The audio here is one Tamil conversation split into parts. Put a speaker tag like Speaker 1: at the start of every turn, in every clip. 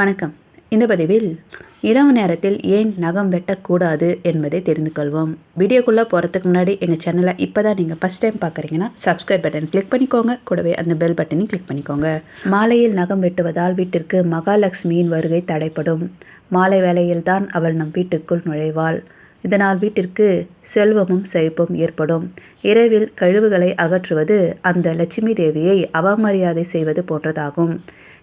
Speaker 1: வணக்கம். இந்த பதிவில் இரவு நேரத்தில் ஏன் நகம் வெட்டக்கூடாது என்பதை தெரிந்து கொள்வோம். வீடியோக்குள்ளே போகிறதுக்கு முன்னாடி எங்கள் சேனலை இப்போ தான் நீங்கள் ஃபஸ்ட் டைம் பார்க்குறீங்கன்னா சப்ஸ்கிரைப் பட்டன் கிளிக் பண்ணிக்கோங்க. கூடவே அந்த பெல் பட்டனையும் கிளிக் பண்ணிக்கோங்க. மாலையில் நகம் வெட்டுவதால் வீட்டிற்கு மகாலட்சுமியின் வருகை தடைப்படும் மாலை வேளையில்தான் அவள் நம் வீட்டுக்குள் நுழைவாள். இதனால் வீட்டிற்கு செல்வமும் செழிப்பும் ஏற்படும். இரவில் கழிவுகளை அகற்றுவது அந்த லட்சுமி தேவியை அவமரியாதை செய்வது போன்றதாகும்.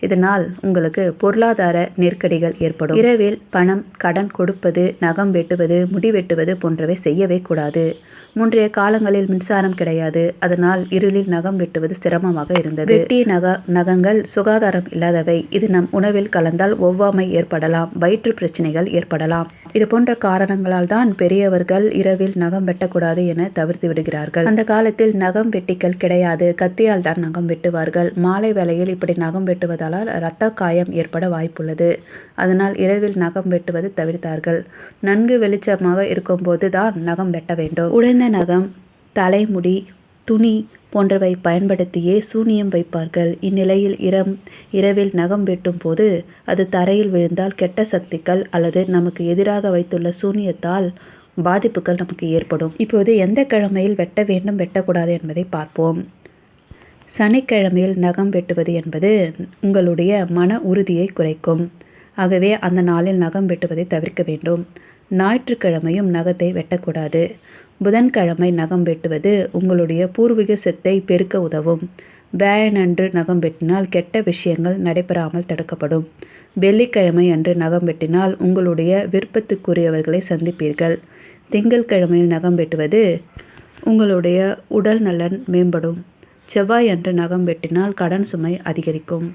Speaker 1: இதனால் உங்களுக்கு பொருளாதார நெருக்கடிகள் ஏற்படும். இரவில் பணம் கடன் கொடுப்பது நகம் வெட்டுவது முடி வெட்டுவது போன்றவை செய்யவே கூடாது. முன்றைய காலங்களில் மின்சாரம் கிடையாது. அதனால் இருளில் நகம் வெட்டுவது சிரமமாக இருந்தது. வெட்டிய நக நகங்கள் சுகாதாரம் இல்லாதவை. இது நம் உணவில் கலந்தால் ஒவ்வாமை ஏற்படலாம். வயிற்று பிரச்சனைகள் ஏற்படலாம். இது போன்ற காரணங்களால் தான் பெரியவர்கள் இரவில் நகம் வெட்டக்கூடாது என தவிர்த்து விடுகிறார்கள். அந்த காலத்தில் நகம் வெட்டிகள் கிடையாது. கத்தியால் தான் நகம் வெட்டுவார்கள். மாலை வேளையில் இப்படி நகம் வெட்டுவதால் இரத்த காயம் ஏற்பட வாய்ப்புள்ளது. அதனால் இரவில் நகம் வெட்டுவது தவிர்த்தார்கள். நன்கு வெளிச்சமாக இருக்கும்போது தான் நகம் வெட்ட வேண்டும். உடைந்த நகம் தலைமுடி துணி போன்றவை பயன்படுத்தியே சூனியம் வைப்பார்கள். இந்நிலையில் இரம் இரவில் நகம் வெட்டும் போது அது தரையில் விழுந்தால் கெட்ட சக்திகள் அல்லது நமக்கு எதிராக வைத்துள்ள சூனியத்தால் பாதிப்புகள் நமக்கு ஏற்படும். இப்போது எந்த கிழமையில் வெட்ட வேண்டும் வெட்டக்கூடாது என்பதை பார்ப்போம். சனிக்கிழமையில் நகம் வெட்டுவது என்பது உங்களுடைய மன உறுதியை குறைக்கும். ஆகவே அந்த நாளில் நகம் வெட்டுவதை தவிர்க்க வேண்டும். ஞாயிற்றுக்கிழமையும் நகத்தை வெட்டக்கூடாது. புதன்கிழமை நகம் வெட்டுவது உங்களுடைய பூர்வீக சொத்தை பெருக்க உதவும். வேயனன்று நகம் வெட்டினால் கெட்ட விஷயங்கள் நடைபெறாமல் தடுக்கப்படும். வெள்ளிக்கிழமை அன்று நகம் வெட்டினால் உங்களுடைய விருப்பத்துக்குரியவர்களை சந்திப்பீர்கள். திங்கட்கிழமையில் நகம் வெட்டுவது உங்களுடைய உடல் நலன் மேம்படும். செவ்வாய் அன்று நகம் வெட்டினால் கடன் சுமை அதிகரிக்கும்.